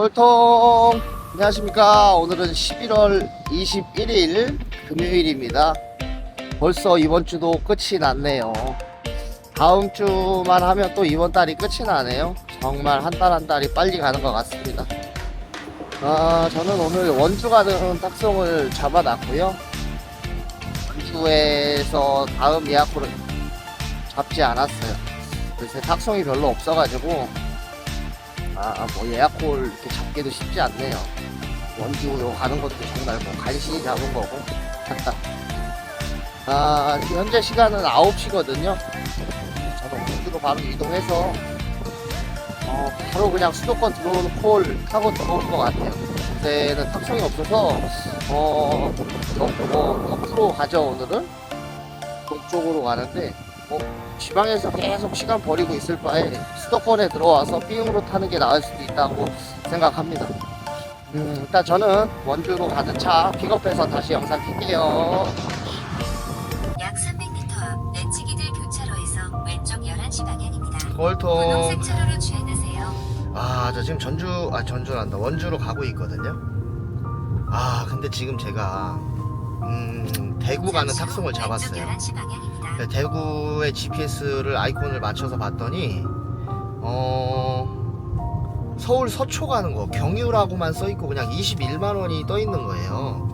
꼴통. 안녕하십니까. 오늘은 11월 21일 금요일입니다. 벌써 이번 주도 끝이 났네요. 다음 주만 하면 또 이번 달이 끝이 나네요. 정말 한 달 한 달이 빨리 가는 것 같습니다. 아 저는 오늘 원주 가는 탁송을 잡아놨고요. 원주에서 다음 예약으로 잡지 않았어요. 요새 탁송이 별로 없어가지고 아, 뭐 예약홀 이렇게 잡기도 쉽지 않네요. 원주로 가는 것도 정말 뭐 간신히 잡은 거고. 아, 현재 시간은 9시거든요. 저는 원주로 바로 이동해서, 어, 바로 그냥 수도권 들어오는 콜 타고 들어올 것 같아요. 그때는 탁송이 없어서, 어, 너, 뭐, 옆으로 가죠, 오늘은? 동쪽으로 가는데, 뭐, 지방에서 계속 시간 버리고 있을 바에 수도권에 들어와서 삥으로 타는 게 나을 수도 있다고 생각합니다. 음, 일단 저는 원주로 가는 차 픽업해서 다시 영상 킬게요. 약 300m 앞 내치기들 교차로에서 왼쪽 11시 방향입니다. 골통. 분홍색 차로로 주행하세요. 아, 저 지금 전주, 아, 전주란다. 원주로 가고 있거든요. 아, 근데 지금 제가, 음, 대구 가는 잠시 후 탁송을 잡았어요. 왼쪽 11시 방향입니다. 네, 대구의 GPS를 아이콘을 맞춰서 봤더니 어 서울 서초 가는 거 경유라고만 써 있고 그냥 21만 원이 떠 있는 거예요.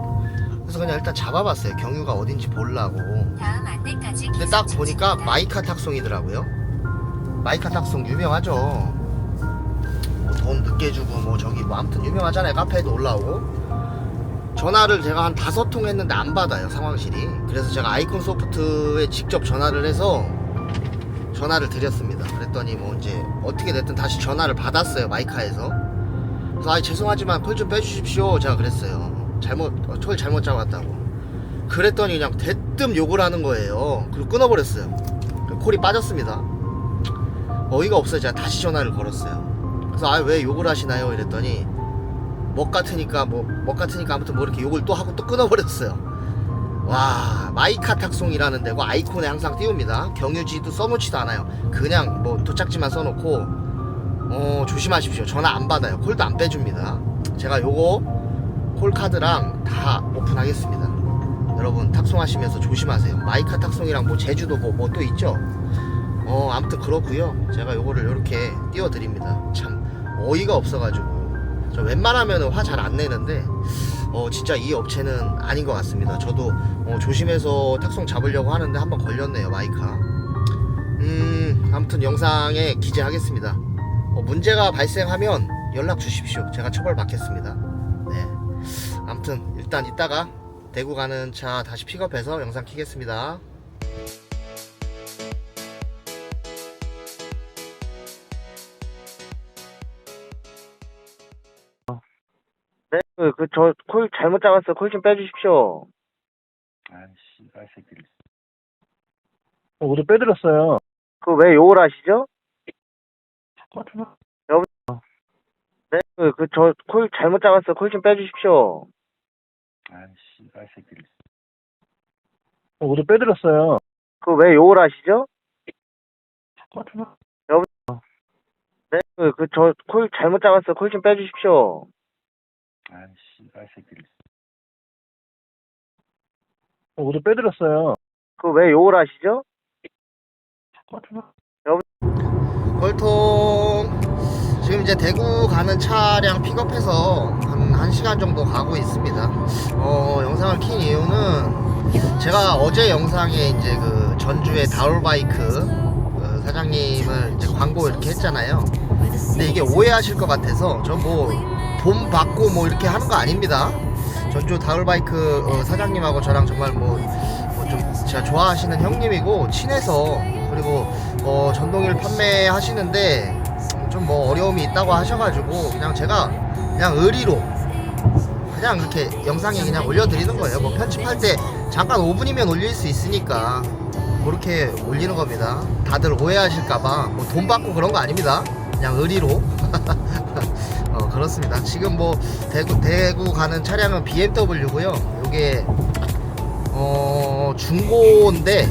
그래서 그냥 일단 잡아봤어요. 경유가 어딘지 보려고. 근데 딱 보니까. 마이카 탁송이더라고요. 마이카 탁송 유명하죠. 뭐 돈 늦게 주고 뭐 저기 뭐 아무튼 유명하잖아요. 카페에도 올라오고. 전화를 제가 한 다섯 통 했는데 안 받아요 상황실이. 그래서 제가 아이콘 소프트에 직접 전화를 해서 전화를 드렸습니다. 그랬더니 뭐 이제 어떻게 됐든 다시 전화를 받았어요 마이카에서. 그래서 아 죄송하지만 콜 좀 빼주십시오. 제가 그랬어요. 잘못 어, 콜 잘못 잡았다고. 그랬더니 그냥 대뜸 욕을 하는 거예요. 그리고 끊어버렸어요. 그 콜이 빠졌습니다. 어이가 없어요. 제가 다시 전화를 걸었어요. 그래서 아 왜 욕을 하시나요? 이랬더니 먹 같으니까 뭐먹 같으니까 아무튼 뭐 이렇게 욕을 또 하고 또 끊어버렸어요. 와 마이카 탁송이라는 데고 아이콘에 항상 띄웁니다. 경유지도 써놓지도 않아요. 그냥 뭐 도착지만 써놓고 어 조심하십시오. 전화 안 받아요. 콜도 안 빼줍니다. 제가 요거 콜 카드랑 다 오픈하겠습니다. 여러분 탁송하시면서 조심하세요. 마이카 탁송이랑 뭐 제주도 뭐 뭐 또 있죠. 어 아무튼 그렇고요. 제가 요거를 이렇게 띄워드립니다. 참 어이가 없어가지고 저 웬만하면 화 잘 안 내는데 어 진짜 이 업체는 아닌 것 같습니다. 저도 어, 조심해서 탁송 잡으려고 하는데 한번 걸렸네요 마이카. 음 아무튼 영상에 기재하겠습니다. 어, 문제가 발생하면 연락 주십시오. 제가 처벌 받겠습니다. 네. 아무튼 일단 이따가 대구 가는 차 다시 픽업해서 영상 키겠습니다. 네, 그저 콜 잘못 잡았어요. 콜좀 빼주십시오. 아이씨, 이 새끼를. 모두 빼드렸어요. 그 왜 욕을 하시죠? 네, 그저 콜 잘못 잡았어요. 콜좀 빼주십시오. 아이씨, 이 새끼를. 모두 빼드렸어요. 그 왜 욕을 하시죠? 네, 그저 콜 잘못 잡았어요. 콜좀 빼주십시오. 아이씨, 이 새끼를. 모두 빼드렸어요. 그 왜 욕을 하시죠? 골통 지금 이제 대구 가는 차량 픽업해서 한 1시간 정도 가고 있습니다. 어, 영상을 킨 이유는 제가 어제 영상에 이제 그 전주의 다울바이크 그 사장님을 이제 광고 이렇게 했잖아요. 근데 이게 오해하실 것 같아서 저뭐 돈 받고 뭐 이렇게 하는 거 아닙니다. 전주 다울바이크 어, 사장님하고 저랑 정말 뭐좀 제가 좋아하시는 형님이고 친해서 그리고 어, 전동일 판매하시는데 좀 뭐 어려움이 있다고 하셔가지고 그냥 제가 그냥 의리로 그냥 이렇게 영상에 그냥 올려드리는 거예요. 뭐 편집할 때 잠깐 5분이면 올릴 수 있으니까 그렇게 올리는 겁니다. 다들 오해하실까봐 뭐 돈 받고 그런 거 아닙니다. 그냥 의리로. 어, 그렇습니다. 지금 뭐 대구 대구 가는 차량은 BMW고요. 요게 어 중고인데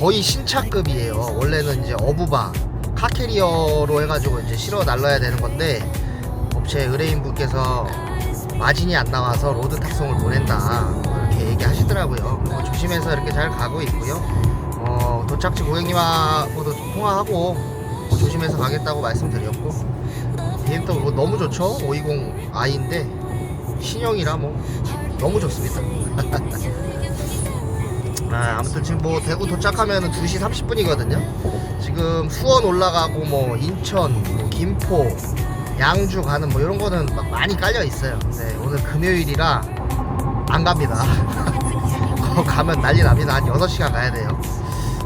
거의 신차급이에요. 원래는 이제 어부바 카캐리어로 해가지고 이제 실어 날라야 되는 건데 어, 업체 의뢰인 분께서 마진이 안 나와서 로드 탁송을 보낸다 뭐 이렇게 얘기하시더라고요. 뭐 조심해서 이렇게 잘 가고 있고요. 어, 도착지 고객님하고도 통화하고 뭐 조심해서 가겠다고 말씀드렸고 BM 또뭐 너무 좋죠. 520i인데 신형이라 뭐 너무 좋습니다. 아, 아무튼 지금 뭐 대구 도착하면 2시 30분이거든요. 지금 수원 올라가고 뭐 인천, 뭐 김포, 양주 가는 뭐 이런 거는 막 많이 깔려 있어요. 네, 오늘 금요일이라 안 갑니다. 거 가면 난리 납니다. 한 6시간 가야 돼요.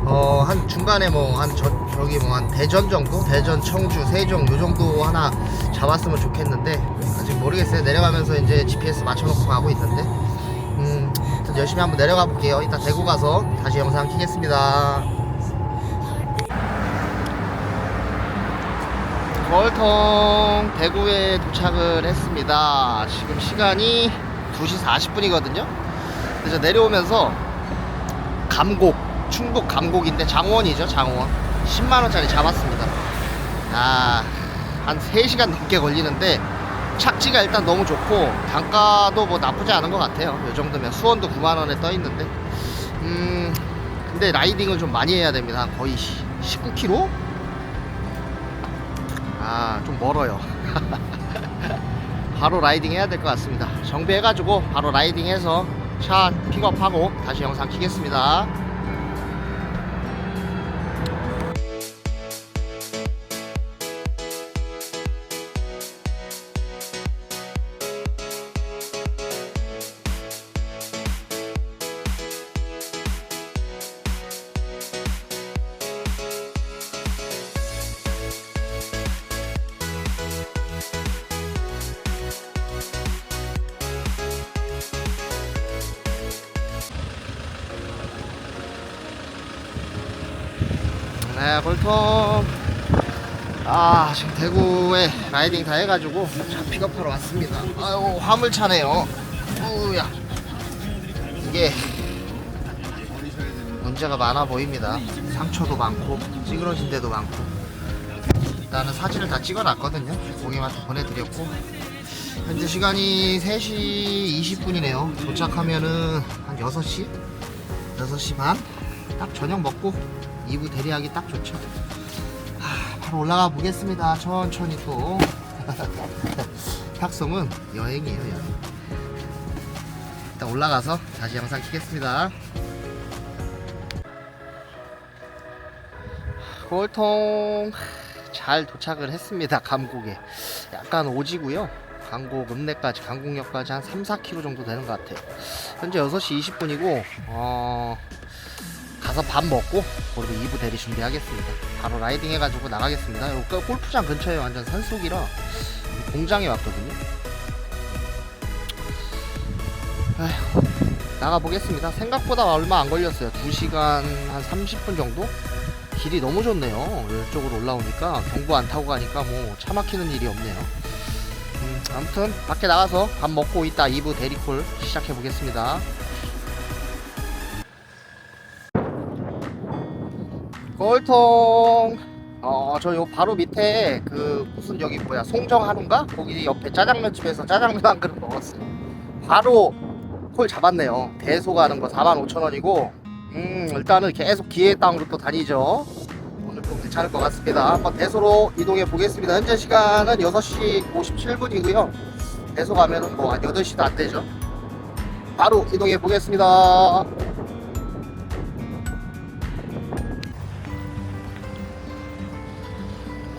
어, 한 중간에 뭐 한 저 기 뭐 한 대전 정도? 대전, 청주, 세종 요 정도 하나 잡았으면 좋겠는데 아직 모르겠어요. 내려가면서 이제 GPS 맞춰놓고 가고 있는데 음, 열심히 한번 내려가 볼게요. 이따 대구 가서 다시 영상 키겠습니다. 월통 대구에 도착을 했습니다. 지금 시간이 2시 40분이거든요. 그래서 내려오면서 감곡, 충북 감곡인데 장원이죠, 장원. 10만원짜리 잡았습니다. 아, 한 3시간 넘게 걸리는데 착지가 일단 너무 좋고 단가도 뭐 나쁘지 않은 것 같아요. 이 정도면 수원도 9만 원에 떠 있는데, 음, 근데 라이딩을 좀 많이 해야 됩니다. 한 거의 19km? 아, 좀 멀어요. 바로 라이딩 해야 될 것 같습니다. 정비해가지고 바로 라이딩 해서 차 픽업하고 다시 영상 키겠습니다. 네, 볼통. 아, 지금 대구에 라이딩 다 해가지고 차 픽업하러 왔습니다. 아유, 화물차네요. 우야. 이게 문제가 많아 보입니다. 상처도 많고, 찌그러진 데도 많고. 일단은 사진을 다 찍어놨거든요. 고객한테 보내드렸고. 현재 시간이 3시 20분이네요. 도착하면은 한 6시? 6시 반? 딱 저녁 먹고 2부 대리하기 딱 좋죠. 하, 바로 올라가 보겠습니다. 천천히 또. 탁송은 여행이에요, 여행. 일단 올라가서 다시 영상 키겠습니다. 골통 잘 도착을 했습니다. 감곡에. 약간 오지고요. 강곡 읍내까지 강곡역까지 한 3, 4km 정도 되는 것 같아요. 현재 6시 20분이고 어... 가서 밥 먹고 그리고 2부 대리 준비하겠습니다. 바로 라이딩 해가지고 나가겠습니다. 여기 골프장 근처에 완전 산속이라 공장에 왔거든요. 아휴, 나가보겠습니다. 생각보다 얼마 안 걸렸어요. 2시간 한 30분 정도? 길이 너무 좋네요. 이쪽으로 올라오니까 경부 안 타고 가니까 뭐 차 막히는 일이 없네요. 음, 아무튼 밖에 나가서 밥 먹고 이따 2부 대리콜 시작해 보겠습니다. 꼴통. 어저 요 바로 밑에 그 무슨 여기 뭐야 송정한우인가? 거기 옆에 짜장면 집에서 짜장면 한 그릇 먹었어요. 바로 콜 잡았네요. 대소 가는 거 45,000원이고. 음 일단은 계속 기회 땅으로 또 다니죠. 오늘 좀 괜찮을 것 같습니다. 한번 대소로 이동해 보겠습니다. 현재 시간은 6시 57분이고요. 대소 가면은 뭐한 8시도 안 되죠. 바로 이동해 보겠습니다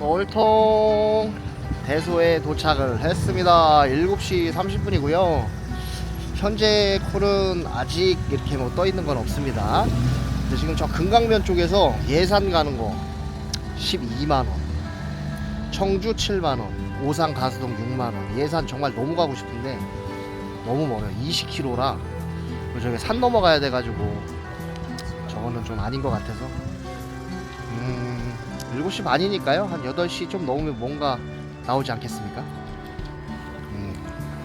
올통 대소에 도착을 했습니다. 7시 30분이고요. 현재 콜은 아직 이렇게 뭐 떠 있는 건 없습니다. 근데 지금 저 금강면 쪽에서 예산 가는 거 12만 원, 청주 7만 원, 오산 가수동 6만 원. 예산 정말 너무 가고 싶은데 너무 멀어요. 20km라 그리고 저기 산 넘어가야 돼가지고 저거는 좀 아닌 것 같아서 음 7시 반이니까요. 한 8시 좀 넘으면 뭔가 나오지 않겠습니까? 음,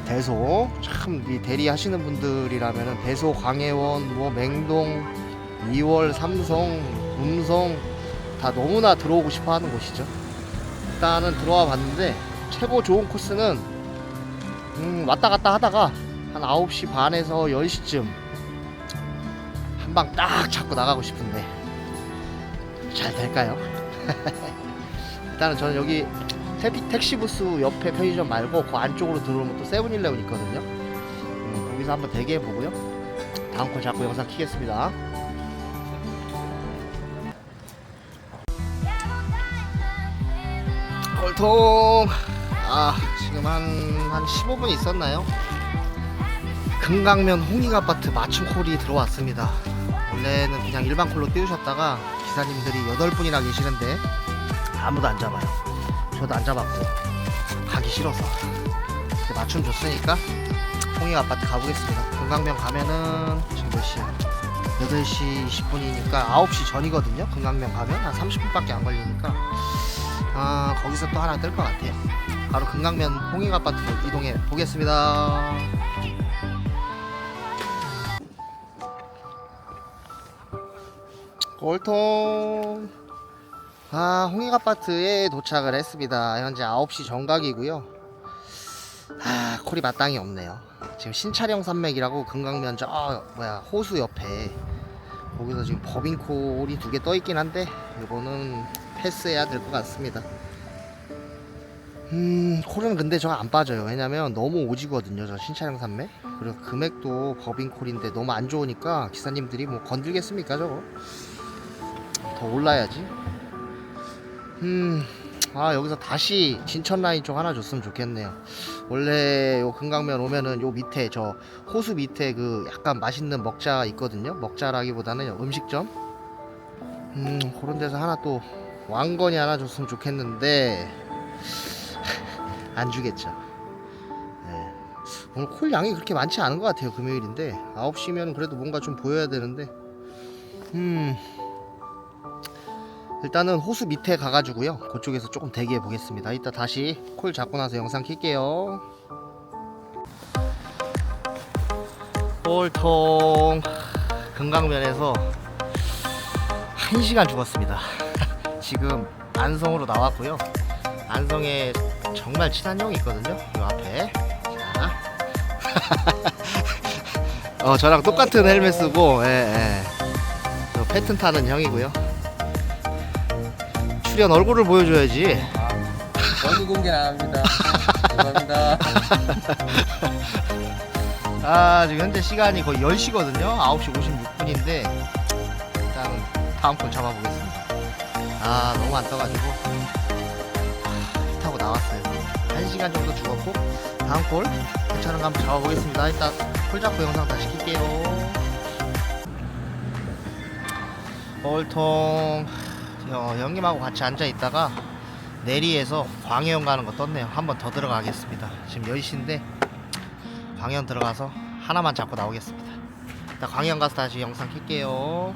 대소 참 이 대리 하시는 분들이라면은 대소 광해원 뭐 맹동 2월 삼성 음성 다 너무나 들어오고 싶어 하는 곳이죠. 일단은 들어와 봤는데 최고 좋은 코스는 음, 왔다 갔다 하다가 한 9시 반에서 10시쯤 한 방 딱 잡고 나가고 싶은데 잘 될까요? 일단은 저는 여기 택시, 택시 부스 옆에 편의점 말고 그 안쪽으로 들어오면 또 세븐일레븐 있거든요. 음, 거기서 한번 대기해 보고요. 다음 거 잡고 영상 키겠습니다. 골통 아 지금 한, 한 15분 있었나요? 금강면 홍익아파트 맞춤 콜이 들어왔습니다 원래는 그냥 일반 콜로 띄우셨다가 기사님들이 8분이나 계시는데 아무도 안 잡아요. 저도 안 잡았고 가기 싫어서 맞춤 줬으니까 홍익 아파트 가보겠습니다. 금강면 가면은 지금 몇 시야? 8시 20분이니까 9시 전이거든요. 금강면 가면 한 30분밖에 안 걸리니까 아 거기서 또 하나 뜰 것 같아요. 바로 금강면 홍익 아파트로 이동해 보겠습니다 골통 아 홍익 아파트에 도착을 했습니다 현재 9시 정각이고요 아 콜이 마땅히 없네요 지금 신차령 산맥이라고 금강면 저 뭐야 호수 옆에 거기서 지금 법인콜이 두 개 떠 있긴 한데 이거는 패스해야 될 것 같습니다. 음, 콜은 근데 저 안 빠져요. 왜냐면 너무 오지거든요. 저 신차량 산매. 그리고 금액도 법인 콜인데 너무 안 좋으니까 기사님들이 뭐 건들겠습니까, 저거? 더 올라야지. 음, 아, 여기서 다시 진천 라인 쪽 하나 줬으면 좋겠네요. 원래 요 금강면 오면은 요 밑에 저 호수 밑에 그 약간 맛있는 먹자 있거든요. 먹자라기보다는 음식점. 음, 그런 데서 하나 또 왕건이 하나 줬으면 좋겠는데 안 주겠죠. 네. 오늘 콜 양이 그렇게 많지 않은 것 같아요. 금요일인데 9시면 그래도 뭔가 좀 보여야 되는데 음 일단은 호수 밑에 가가지고요. 그쪽에서 조금 대기해 보겠습니다. 이따 다시 콜 잡고 나서 영상 킬게요. 홀통 금강면에서 1시간 죽었습니다. 지금 안성으로 나왔고요. 안성에 정말 친한 형이 있거든요. 요 앞에. 자. 어, 저랑 똑같은 헬멧 쓰고, 예, 예. 저 패튼 타는 형이고요. 출연 얼굴을 보여줘야지. 원두 공개는 안 합니다. 죄송합니다. 아, 지금 현재 시간이 거의 10시거든요. 9시 56분인데, 일단 다음 걸 잡아보겠습니다. 아, 너무 안 떠가지고. 아, 타고 나왔어요. 1시간 정도 죽었고, 다음 콜 괜찮은 거 한번 잡아보겠습니다. 일단 콜 잡고 영상 다시 킬게요. 얼통, 어, 형님하고 같이 앉아 있다가 내리에서 광해형 가는 거 떴네요. 한 번 더 들어가겠습니다. 지금 10시인데, 광현 들어가서 하나만 잡고 나오겠습니다. 일단 광현 가서 다시 영상 킬게요.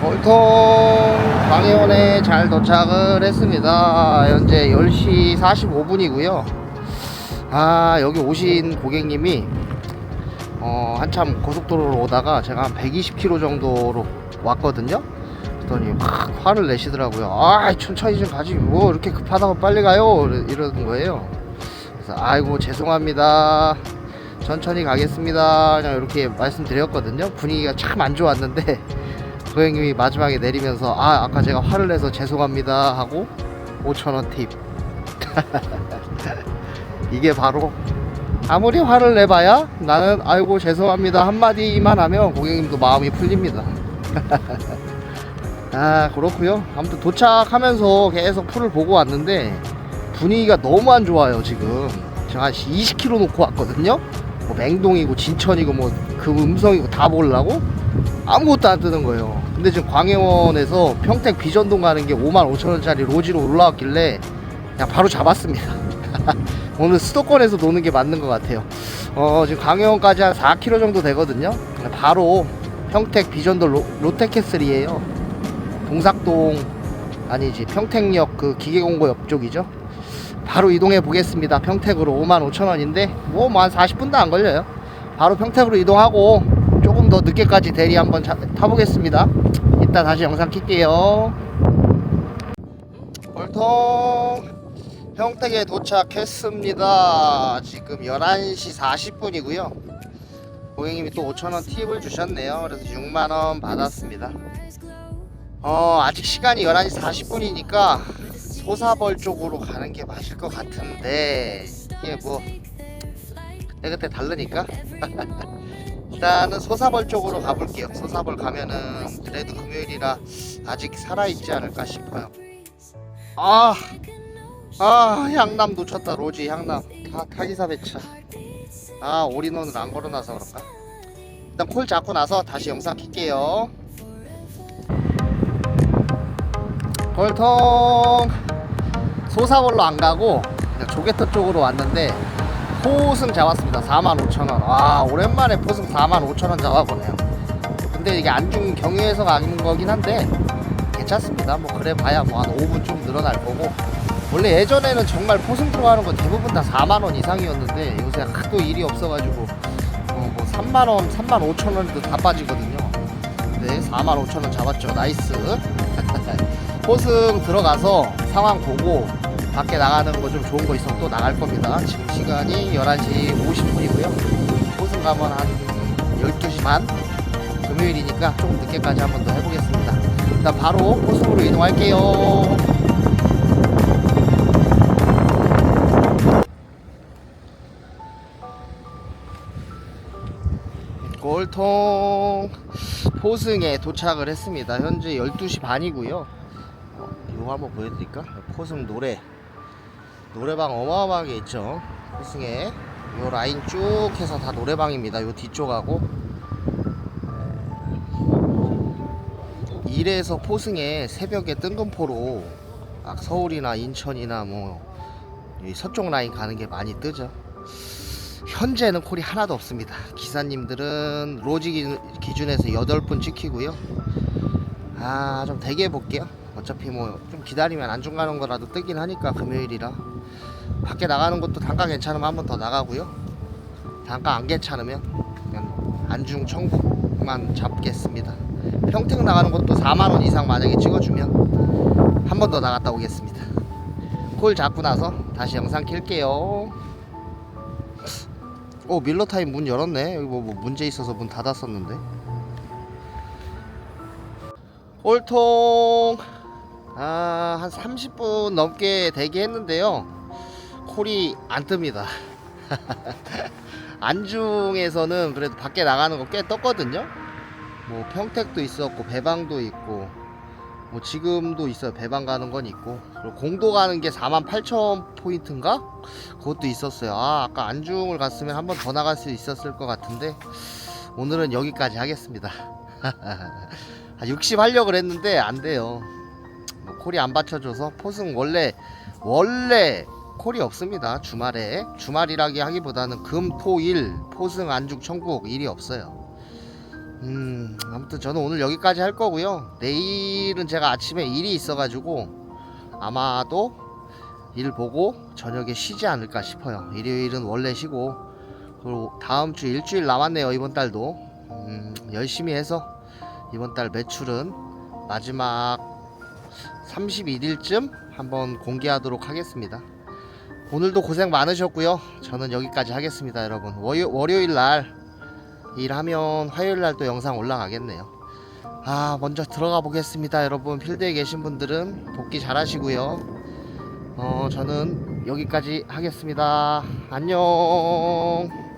볼통 광해원에 잘 도착을 했습니다. 현재 10시 45분이고요. 아 여기 오신 고객님이 어, 한참 고속도로로 오다가 제가 한 120km 정도로 왔거든요. 그랬더니 막 화를 내시더라고요. 아 천천히 좀 가지 뭐 이렇게 급하다고 빨리 가요 이러- 이러는 거예요. 그래서 아이고 죄송합니다. 천천히 가겠습니다. 그냥 이렇게 말씀드렸거든요. 분위기가 참 안 좋았는데 고객님이 마지막에 내리면서 아 아까 제가 화를 내서 죄송합니다 하고 5천원 팁. 이게 바로 아무리 화를 내봐야 나는 아이고 죄송합니다. 한마디만 하면 고객님도 마음이 풀립니다. 아 그렇고요. 아무튼 도착하면서 계속 풀을 보고 왔는데 분위기가 너무 안 좋아요 지금. 제가 한 20km 놓고 왔거든요. 뭐 맹동이고 진천이고 뭐 그 음성이고 다 보려고 아무것도 안 뜨는 거예요. 근데 지금 광해원에서 평택 비전동 가는 게 5만 5천 원짜리 로지로 올라왔길래 그냥 바로 잡았습니다 오늘 수도권에서 노는 게 맞는 것 같아요. 어 지금 광해원까지 한 4km 정도 되거든요. 바로 평택 비전동 로, 롯데캐슬이에요. 동삭동 아니지 평택역 그 기계공고 옆쪽이죠. 바로 이동해 보겠습니다. 평택으로 55,000원인데 뭐 한 40분도 안 걸려요. 바로 평택으로 이동하고 조금 더 늦게까지 대리 한번 자- 타보겠습니다. 이따 다시 영상 킬게요. 골통 평택에 도착했습니다. 지금 11시 40분이고요. 고객님이 또 5천원 팁을 주셨네요. 그래서 6만원 받았습니다. 어, 아직 시간이 11시 40분이니까 소사벌 쪽으로 가는 게 맞을 것 같은데, 이게 뭐, 그때 그때 다르니까. 일단은 소사벌 쪽으로 가볼게요. 소사벌 가면은 그래도 금요일이라 아직 살아있지 않을까 싶어요. 아, 아, 향남 놓쳤다. 로지 향남. 타, 타기사 배차. 아, 올인원을 안 걸어놔서 그런가? 일단 콜 잡고 나서 다시 영상 킬게요. 골통 소사벌로 안 가고 그냥 조개터 쪽으로 왔는데 포승 잡았습니다 45,000원 와 오랜만에 포승 45,000원 잡아보네요 근데 이게 안중 경유해서 가는 거긴 한데 괜찮습니다 뭐 그래 봐야 뭐 한 5분 좀 늘어날 거고 원래 예전에는 정말 포승 들어가는 거 대부분 다 4만 원 이상이었는데 요새 하도 일이 없어가지고 어, 뭐 3만 원 3만 5천 원도 다 빠지거든요 네 4만 5천 원 잡았죠 나이스 포승 들어가서 상황 보고 밖에 나가는 거 좀 좋은 거 있으면 또 나갈 겁니다. 지금 시간이 11시 50분이고요. 포승 가면 한 12시 반? 금요일이니까 좀 늦게까지 한 번 더 해보겠습니다. 일단 바로 포승으로 이동할게요. 골통 포승에 도착을 했습니다. 현재 12시 반이고요. 어, 이거 한번 보여드릴까? 포승 노래 노래방 어마어마하게 있죠 포승에 요 라인 쭉 해서 다 노래방입니다 요 뒤쪽하고 일에서 포승에 새벽에 뜬금포로 막 서울이나 인천이나 뭐이 서쪽 라인 가는 게 많이 뜨죠 현재는 콜이 하나도 없습니다. 기사님들은 로지 기- 기준에서 8분 찍히고요. 아 좀 대기해 볼게요. 어차피 뭐 좀 기다리면 안중 가는 거라도 뜨긴 하니까 금요일이라. 밖에 나가는 것도 단가 괜찮으면 한 번 더 나가고요. 단가 안 괜찮으면 그냥 안중 청구만 잡겠습니다. 평택 나가는 것도 4만 원 이상 만약에 찍어주면 한 번 더 나갔다 오겠습니다. 콜 잡고 나서 다시 영상 킬게요 오 밀러타임 문 열었네 여기 뭐, 뭐 문제 있어서 문 닫았었는데 꼴통 아, 한 30분 넘게 대기했는데요. 콜이 안 뜹니다. 안중에서는 그래도 밖에 나가는 거 꽤 떴거든요. 뭐 평택도 있었고 배방도 있고 뭐 지금도 있어요. 배방 가는 건 있고 그리고 공도 가는 게 48,000 포인트인가? 그것도 있었어요. 아, 아까 안중을 갔으면 한 번 더 나갈 수 있었을 것 같은데 오늘은 여기까지 하겠습니다. 60 하려고 그랬는데 안 돼요. 뭐 콜이 안 받쳐줘서 포승 원래 원래 콜이 없습니다 주말에 주말이라기 하기보다는 금 토 일 포승 안중 천국 일이 없어요 음 아무튼 저는 오늘 여기까지 할 거고요 내일은 제가 아침에 일이 있어가지고 아마도 일 보고 저녁에 쉬지 않을까 싶어요 일요일은 원래 쉬고 그리고 다음 주 일주일 남았네요 이번 달도 음, 열심히 해서 이번 달 매출은 마지막 31일쯤 한번 공개하도록 하겠습니다. 오늘도 고생 많으셨고요. 저는 여기까지 하겠습니다, 여러분. 월요, 월요일 날 일하면 화요일 날 또 영상 올라가겠네요. 아, 먼저 들어가 보겠습니다, 여러분. 필드에 계신 분들은 복귀 잘 하시고요. 어, 저는 여기까지 하겠습니다. 안녕.